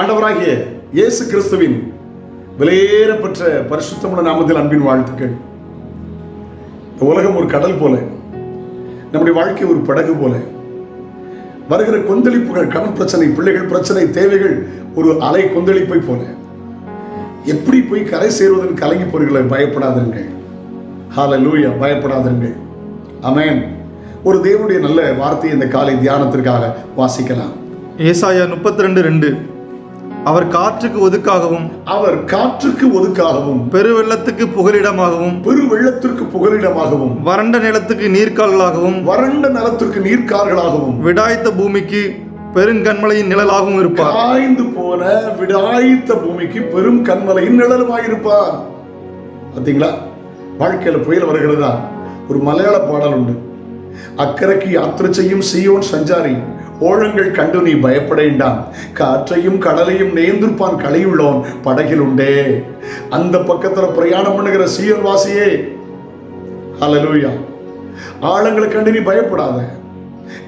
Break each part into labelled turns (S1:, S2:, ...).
S1: ஆண்டவராகிய இயேசு கிறிஸ்துவின் விலையேறப்பெற்ற பரிசுத்தமுள்ள நாமத்தில் அன்பின் வாழ்த்துக்கள். இந்த உலகம் ஒரு கடல் போல நம்முடைய வாழ்க்கை ஒரு படகு போல. வருகிற கொந்தளிப்புகள் கடன் பிரச்சனை பிள்ளைகள் பிரச்சனை தேவைகள் ஒரு அலை கொந்தளிப்பை போல. எப்படி போய் கரை சேருவதன் கலங்கி போறீங்களே பயப்படாதிருங்கள். லூயா பயப்படாதிருங்கள். அமேன் ஒரு தேவனுடைய நல்ல வார்த்தையை இந்த காலை தியானத்திற்காக வாசிக்கலாம்.
S2: ஏசாயா முப்பத்தி ரெண்டு ரெண்டு. அவர் காற்றுக்கு ஒதுக்காகவும்
S1: அவர் காற்றுக்கு ஒதுக்காகவும்
S2: பெருவெள்ளத்துக்கு புகலிடமாகவும்
S1: பெரு வெள்ளத்திற்கு புகலிடமாகவும்
S2: வறண்ட நிலத்துக்கு நீர்க்கால்களாகவும்
S1: வறண்ட நிலத்திற்கு நீர்க்கார்களாகவும்
S2: விடாய்த்த பூமிக்கு பெருங்கண்மலையின் நிழலாகவும் இருப்பார்.
S1: காய்ந்து போன விடாய்த்த பூமிக்கு பெரும் கண்மலையின் நிழலுமாயிருப்பார் பார்த்தீங்களா வாழ்க்கையில புயல் வருகிறதா? ஒரு மலையாள பாடல் உண்டு. அக்கறைக்கு யாத்திரை செய்யும் சீயோன் சஞ்சாரி ஓழங்கள் கண்டு நீ பயப்படேண்டாம். காற்றையும் கடலையும் நேர்ந்திருப்பான் கலையுள்ளோன் படகில் உண்டே. அந்த பக்கத்துல பிரயாணம் பண்ணுகிற சீயர் வாசியே. ஹalleluya. ஆழங்களை கண்டு நீ பயப்படாத.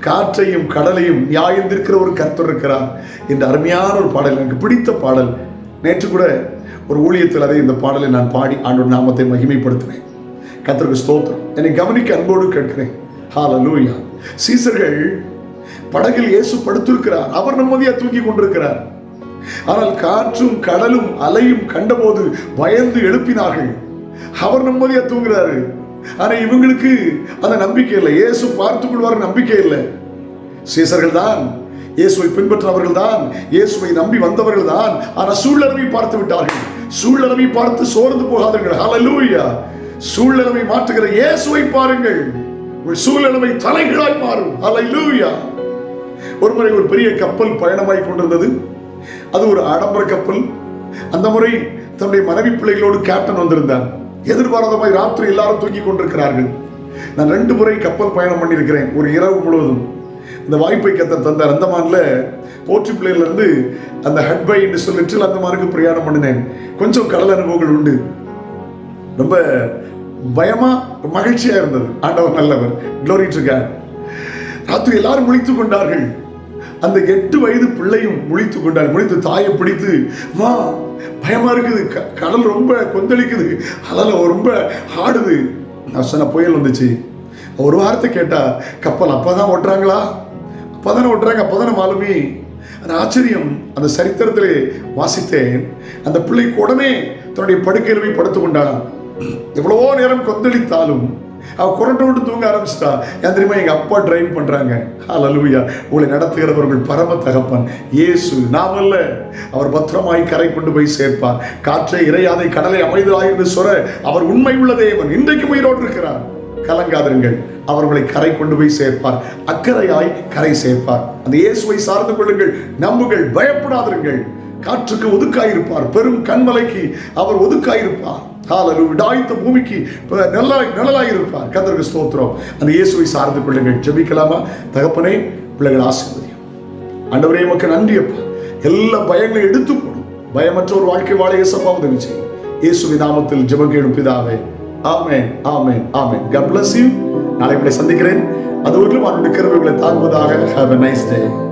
S1: காற்றையும் கடலையும் நியாயந்திருக்கிற ஒரு கர்த்தர் இருக்கிறார். இந்த அருமையான ஒரு பாடல் எனக்கு பிடித்த பாடல். நேற்று கூட ஒரு ஊழியத்தில் அதை இந்த பாடலை நான் பாடி ஆண்டோட நாமத்தை மகிமைப்படுத்தினேன். கர்த்தருக்கு ஸ்தோத்திரம். என்னை கவனிக்க அன்போடு கேட்கிறேன். லூயா சீசர்கள் படகில் இயேசு படுத்திருக்கிறார். அவர் நிம்மதியா தூங்கி கொண்டிருக்கிறார். ஆனால் காற்றும் கடலும் அலையும் கண்டபோது பயந்து எழுப்பினார்கள். அவர் நிம்மதியா தூங்குறாரு. ஆனா இவங்களுக்கு அந்த நம்பிக்கை இல்லை. இயேசு பார்த்துக் கொள்வார் நம்பிக்கை இல்லை. சீசர்கள் தான் இயேசுவை பின்பற்றவர்கள் தான் இயேசுவை நம்பி வந்தவர்கள் தான் ஆனா சூழ்நிலைமை பார்த்து விட்டார்கள். சூழ்நிலைமை பார்த்து சோர்ந்து போகாதீர்கள். ஹலலூயா சூழ்நிலைமை மாற்றுகிற இயேசுவை பாருங்கள். உங்கள் சூழ்நிலைமை தலைகளாய் மாறும். ஹலலூயா ஒரு முறை ஒரு பெரிய கப்பல் பயணமாய் கொண்டிருந்தது. அது ஒரு ஆடம்பர கப்பல். அந்த முறை தன்னுடைய மனைவி பிள்ளைகளோடு கேப்டன் வந்திருந்தார் எதிர்பாராதமாய் ராத்திரி எல்லாரும் தூங்கி கொண்டிருக்கிறார்கள். நான் ரெண்டு முறை கப்பல் பயணம் பண்ணியிருக்கிறேன் ஒரு இரவு முழுவதும். இந்த வாய்ப்பை கத்த தந்தார். அந்தமான்ல போற்றி பிள்ளையில இருந்து அந்த ஹட்பை என்று சொல்லிட்டு அந்தமானுக்கு பிரயாணம் பண்ணினேன். கொஞ்சம் கடல் அனுபவங்கள் உண்டு. ரொம்ப பயமா மகிழ்ச்சியா இருந்தது. ஆண்டவர் நல்லவர். க்ளோரி இருக்கார் ராத்திரி எல்லாரும் முழித்துக் கொண்டார்கள். அந்த எட்டு வயது பிள்ளையும் முழித்துக் கொண்டார். முழித்து தாயை பிடித்து மா பயமா இருக்குது. க- கடல் ரொம்ப கொந்தளிக்குது. அதால ரொம்ப ஆடுது. நான் சொன்ன புயல் வந்துச்சு. ஒரு வாரத்தை கேட்டா கப்பல் அப்பதான் ஓட்டுறாங்களா? அப்பதானே ஓட்டுறாங்க அப்பதானே மாலுமி. அந்த ஆச்சரியம் அந்த சரித்திரத்திலே வாசித்தேன். அந்த பிள்ளைக்கு உடனே தன்னுடைய படுக்கையில் போய் படுத்துக் கொண்டானாம் எவ்வளவோ நேரம் கொந்தளித்தாலும் அவள் குரட்டை விட்டு தூங்க ஆரம்பிச்சிட்டா. ஏன் தெரியுமா எங்க அப்பா டிரைவ் பண்றாங்க. ஹalleluya உங்களை நடத்துகிறவர்கள் பரம தகப்பன் இயேசு நாம் அல்ல அவர் பத்திரமாய் கரை கொண்டு போய் சேர்ப்பார். காற்றை இறையாதை கடலை அமைதலாயிருந்து சொர அவர் உண்மை உள்ள தேவன். இன்றைக்கும் உயிரோடு இருக்கிறார் கலங்காதிருங்கள். அவர்களை கரை கொண்டு போய் சேர்ப்பார். அக்கறையாய் கரை சேர்ப்பார். அந்த இயேசுவை சார்ந்து கொள்ளுங்கள். நம்புங்கள். பயப்படாதிருங்கள். காற்றுக்கு ஒதுக்காயிருப்பார். பெரும் கண்மலைக்கு அவர் ஒதுக்காயிருப்பார். ஹாலலு விடாய்த்த பூமிக்கு நல்லா நிழலாய் இருப்பார். கத்தருக்கு ஸ்தோத்திரம். அந்த இயேசுவை சார்ந்து கொள்ளுங்கள். ஜெபிக்கலாமா? தகப்பனே பிள்ளைகள் ஆசிர்வதியும். ஆண்டவரே மக்கள் நன்றி அப்பா. எல்லா பயங்களையும் எடுத்து போடும் பயமற்ற ஒரு வாழ்க்கை வாழ இயேசப்பா உதவி செய்யும் விதாமத்தில் நாமத்தில் ஜெபம் கேளும் பிதாவே. ஆமேன் ஆமேன் ஆமேன். God bless நாளை உங்களை சந்திக்கிறேன். அது ஒரு அவனுடைய கிருபைகளை தாங்குவதாக. Have a nice day